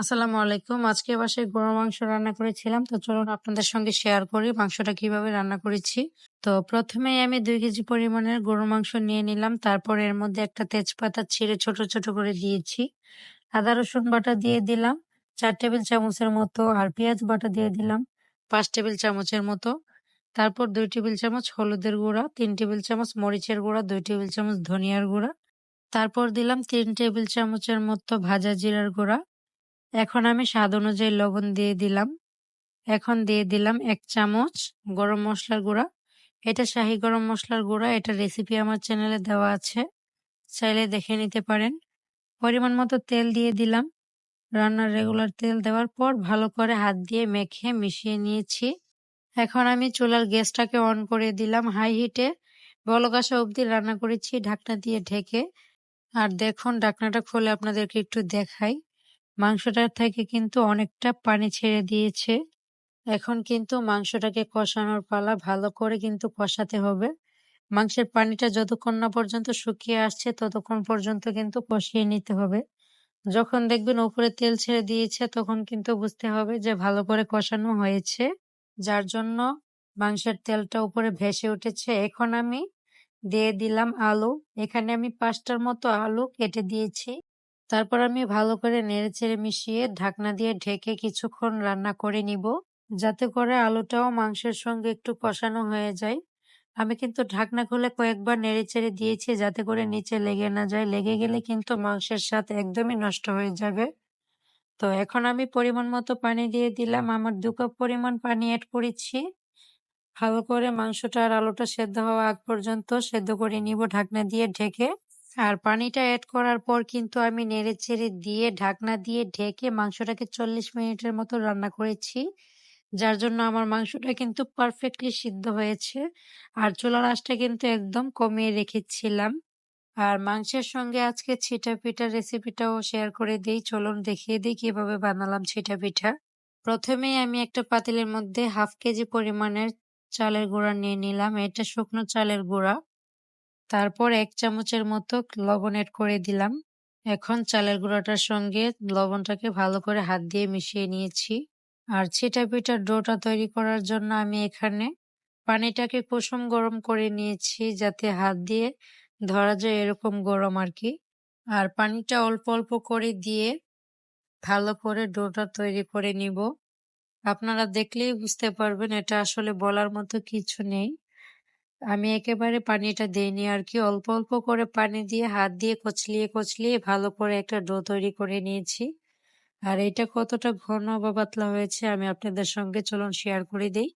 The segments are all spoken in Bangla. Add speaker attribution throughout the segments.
Speaker 1: আসসালামু আলাইকুম। আজকে বাসায় গরুর মাংস রান্না করেছিলাম। তো চলুন আপনাদের সঙ্গে শেয়ার করি মাংসটা কীভাবে রান্না করেছি। তো প্রথমেই আমি দুই কেজি পরিমাণের গরুর মাংস নিয়ে নিলাম। তারপর এর মধ্যে একটা তেজপাতা ছিঁড়ে ছোট, ছোট করে দিয়েছি। আদা রসুন বাটা দিয়ে দিলাম ৪ টেবিল চামচের মতো আর পেঁয়াজ বাটা দিয়ে দিলাম পাঁচ টেবিল চামচের মতো। তারপর দুই টেবিল চামচ হলুদের গুঁড়া, তিন টেবিল চামচ মরিচের গুঁড়া, দুই টেবিল চামচ ধনিয়ার গুঁড়া। তারপর দিলাম তিন টেবিল চামচের মতো ভাজা জিরার গুঁড়া। এখন আমি স্বাদ অনুযায়ী লবণ দিয়ে দিলাম। এখন দিয়ে দিলাম এক চামচ গরম মশলার গুঁড়া। এটা শাহি গরম মশলার গুঁড়া। এটা রেসিপি আমার চ্যানেলে দেওয়া আছে। চাইলে দেখে নিতে পারেন। পরিমাণ মতো তেল দিয়ে দিলাম। রান্নার রেগুলার তেল দেওয়ার পর ভালো করে হাত দিয়ে মেখে মিশিয়ে নিয়েছি। এখন আমি চুলার গ্যাসটাকে অন করে দিলাম হাই হিটে বলক অবধি রান্না করেছি, ঢাকনা দিয়ে ঢেকে। আর দেখুন, ঢাকনাটা খুলে আপনাদেরকে একটু দেখাই। মাংসটার থেকে কিন্তু অনেকটা পানি ছেড়ে দিয়েছে। এখন কিন্তু মাংসটাকে কষানোর পালা ভালো করে কিন্তু কষাতে হবে। মাংসের পানিটা যতক্ষণ না পর্যন্ত শুকিয়ে আসছে, ততক্ষণ পর্যন্ত কিন্তু কষিয়ে নিতে হবে। যখন দেখবেন উপরে তেল ছেড়ে দিয়েছে, তখন কিন্তু বুঝতে হবে যে ভালো করে কষানো হয়েছে। যার জন্য মাংসের তেলটা উপরে ভেসে উঠেছে। এখন আমি দিয়ে দিলাম আলু। এখানে আমি পাঁচটার মতো আলু কেটে দিয়েছি। তারপর আমি ভালো করে নেড়েচেড়ে মিশিয়ে ঢাকনা দিয়ে ঢেকে কিছুক্ষণ রান্না করে নিব যাতে করে আলুটাও মাংসের সঙ্গে একটু কষানো হয়ে যায়। আমি কিন্তু ঢাকনা খুলে কয়েকবার নেড়েচেড়ে দিয়েছি যাতে করে নিচে লেগে না যায়। লেগে গেলে কিন্তু মাংসের স্বাদ একদমই নষ্ট হয়ে যাবে। তো এখন আমি পরিমাণ মতো পানি দিয়ে দিলাম। আমার দু কাপ পরিমাণ পানি অ্যাড করেছি। ভালো করে মাংসটা আর আলুটা সেদ্ধ হওয়া আগ পর্যন্ত সেদ্ধ করে নিব ঢাকনা দিয়ে ঢেকে। আর পানিটা অ্যাড করার পর কিন্তু আমি নেড়েচেড়ে দিয়ে, ঢাকনা দিয়ে ঢেকে মাংসটাকে চল্লিশ মিনিটের মতো রান্না করেছি। যার জন্য আমার মাংসটা কিন্তু পারফেক্টলি সিদ্ধ হয়েছে। আর চুলার আঁচটা কিন্তু একদম কমিয়ে রেখেছিলাম। আর মাংসের সঙ্গে আজকে ছিটা পিঠা রেসিপিটাও শেয়ার করে দিই। চলুন দেখিয়ে দিই কীভাবে বানালাম ছিটা পিঠা। প্রথমেই আমি একটা পাতিলের মধ্যে হাফ কেজি পরিমাণের চালের গুঁড়া নিয়ে নিলাম। এটা শুকনো চালের গুঁড়া। তারপর এক চামচের মতো লবণ এড করে দিলাম। এখন চালের গুঁড়াটার সঙ্গে লবণটাকে ভালো করে হাত দিয়ে মিশিয়ে নিয়েছি। আর ছিটা পিঠার ডোটা তৈরি করার জন্য আমি এখানে পানিটাকে কুসুম গরম করে নিয়েছি যাতে হাত দিয়ে ধরা যায় এরকম গরম আর কি। আর পানিটা অল্প অল্প করে দিয়ে ভালো করে ডোটা তৈরি করে নিব। আপনারা দেখলেই বুঝতে পারবেন এটা আসলে বলার মতো কিছু নেই। আমি একেবারে পানিটা দেইনি আর কি। অল্প অল্প করে পানি দিয়ে হাত দিয়ে কচলিয়ে কচলিয়ে ভালো করে একটা ডো তৈরি করে নিয়েছি। আর এটা কতটা ঘন বা পাতলা হয়েছে আমি আপনাদের সঙ্গে চলুন শেয়ার করে দিই।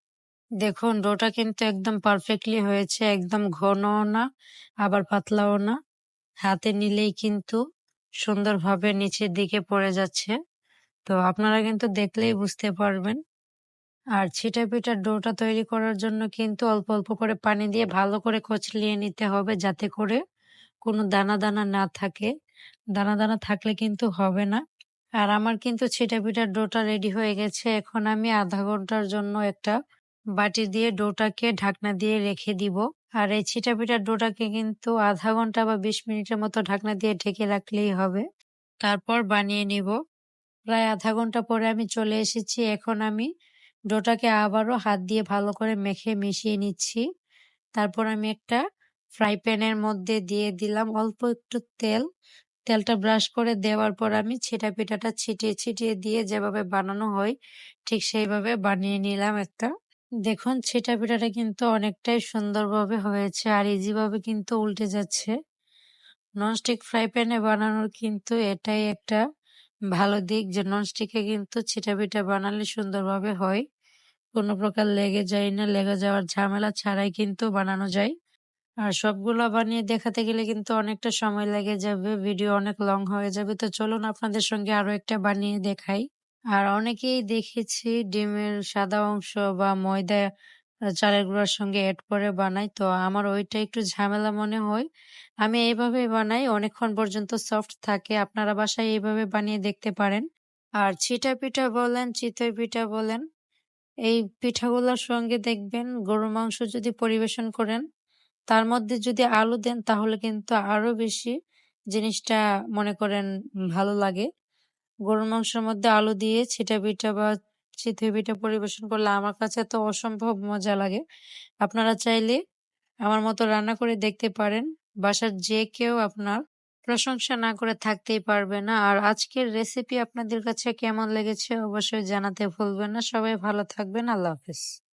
Speaker 1: দেখুন, ডোটা কিন্তু একদম পারফেক্টলি হয়েছে, একদম ঘনও না, আবার পাতলাও না। হাতে নিলেই কিন্তু সুন্দরভাবে নিচের দিকে পড়ে যাচ্ছে। তো আপনারা কিন্তু দেখলেই বুঝতে পারবেন আর ছিটা পিঠার ডোটা তৈরি করার জন্য কিন্তু অল্প অল্প করে পানি দিয়ে ভালো করে কচলিয়ে নিতে হবে যাতে করে কোনো দানা দানা না থাকে। দানা দানা থাকলে কিন্তু হবে না। আর আমার কিন্তু ছিটা পিঠার ডোটা রেডি হয়ে গেছে। এখন আমি আধা ঘণ্টার জন্য একটা বাটি দিয়ে ডোটাকে ঢাকনা দিয়ে রেখে দিব। আর এই ছিটা পিঠার ডোটাকে কিন্তু আধা ঘণ্টা বা বিশ মিনিটের মতো ঢাকনা দিয়ে ঢেকে রাখলেই হবে। তারপর বানিয়ে নিব। প্রায় আধা ঘণ্টা পরে আমি চলে এসেছি। এখন আমি ডোটাকে আবারও হাত দিয়ে ভালো করে মেখে মিশিয়ে নিচ্ছি। তারপর আমি একটা ফ্রাই প্যানের মধ্যে দিয়ে দিলাম অল্প একটু তেল। তেলটা ব্রাশ করে দেওয়ার পর আমি ছিটা পিঠাটা ছিটিয়ে ছিটিয়ে দিয়ে যেভাবে বানানো হয়, ঠিক সেইভাবে বানিয়ে নিলাম একটা। দেখুন, ছিটা পিঠাটা কিন্তু অনেকটাই সুন্দরভাবে হয়েছে আর ইজিভাবে কিন্তু উল্টে যাচ্ছে। ননস্টিক ফ্রাই প্যানে বানানোর কিন্তু এটাই একটা ভালো দিক যে ননস্টিকে কিন্তু ছিটা পিঠা বানালে সুন্দরভাবে হয়। কোনো প্রকার লেগে যায় না, লেগে যাওয়ার ঝামেলা ছাড়াই কিন্তু বানানো যায়। আর সবগুলো বানিয়ে দেখাতে গেলে কিন্তু অনেকটা সময় লেগে যাবে, ভিডিও অনেক লং হয়ে যাবে। তো চলুন আপনাদের সঙ্গে আরও একটা বানিয়ে দেখাই। আর অনেকেই দেখেছি ডিমের সাদা অংশ বা ময়দা চালের গুঁড়ার সঙ্গে অ্যাড করে বানাই তো আমার ওইটা একটু ঝামেলা মনে হয়। আমি এইভাবে বানাই, অনেকক্ষণ পর্যন্ত সফট থাকে। আপনারা বাসায় এইভাবে বানিয়ে দেখতে পারেন। আর ছিটা পিঠা বলেন, চিতই পিঠা বলেন এই পিঠাগুলোর সঙ্গে দেখবেন গরুর মাংস যদি পরিবেশন করেন, তার মধ্যে যদি আলু দেন, তাহলে কিন্তু আরও বেশি জিনিসটা মনে করেন ভালো লাগে। গরুর মাংসের মধ্যে আলু দিয়ে ছিটা পিঠা বা চিতই পিঠা পরিবেশন করলে আমার কাছে তো অসম্ভব মজা লাগে। আপনারা চাইলে আমার মতো রান্না করে দেখতে পারেন। বাসার যে কেউ আপনার প্রশংসা না করে থাকতেই পারবে না। আর আজকের রেসিপি আপনাদের কাছে কেমন লেগেছে অবশ্যই জানাতে ভুলবেন না। সবাই ভালো থাকবেন। আল্লাহ হাফেজ।